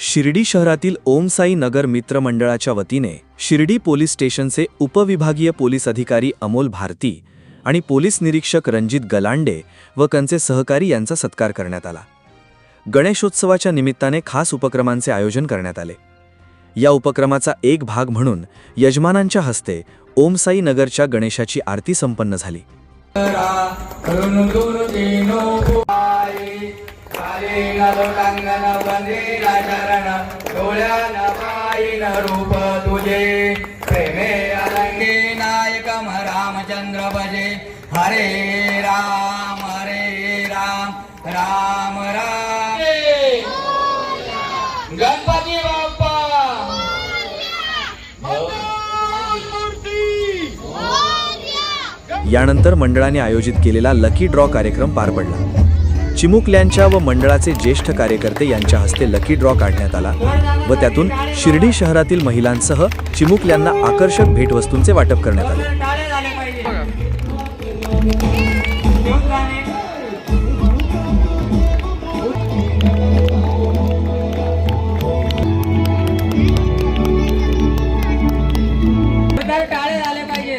शिर्डी शहरातील ओमसाई नगर मित्र मंडळाच्या वतीने शिर्डी पोलीस स्टेशनचे उपविभागीय पोलीस अधिकारी अमोल भारती आणि पोलीस निरीक्षक रणजित गलांडे व त्यांचे सहकारी यांचा सत्कार करण्यात आला गणेशोत्सवाच्या निमित्ताने खास उपक्रमांचे आयोजन करण्यात आले या उपक्रमाचा एक भाग म्हणून यजमानांच्या हस्ते ओमसाई नगरच्या गणेशाची आरती संपन्न झाली लोटांगण बंदिला शरण डोळ्यान पायीन रूप तुझे. प्रेमे अलंगे नायक रामचंद्र भजे हरे राम हरे राम राम राम. गणपती बाप्पा. यानंतर मंडळाने आयोजित केलेला लकी ड्रॉ कार्यक्रम पार पडला. चिमुकल्यांच्या व मंडळाचे ज्येष्ठ कार्यकर्ते यांच्या हस्ते लकी ड्रॉ काढण्यात आला व त्यातून शिर्डी शहरातील महिलांसह चिमुकल्यांना आकर्षक भेटवस्तूंचे वाटप करण्यात आले. टाळे झाले पाहिजे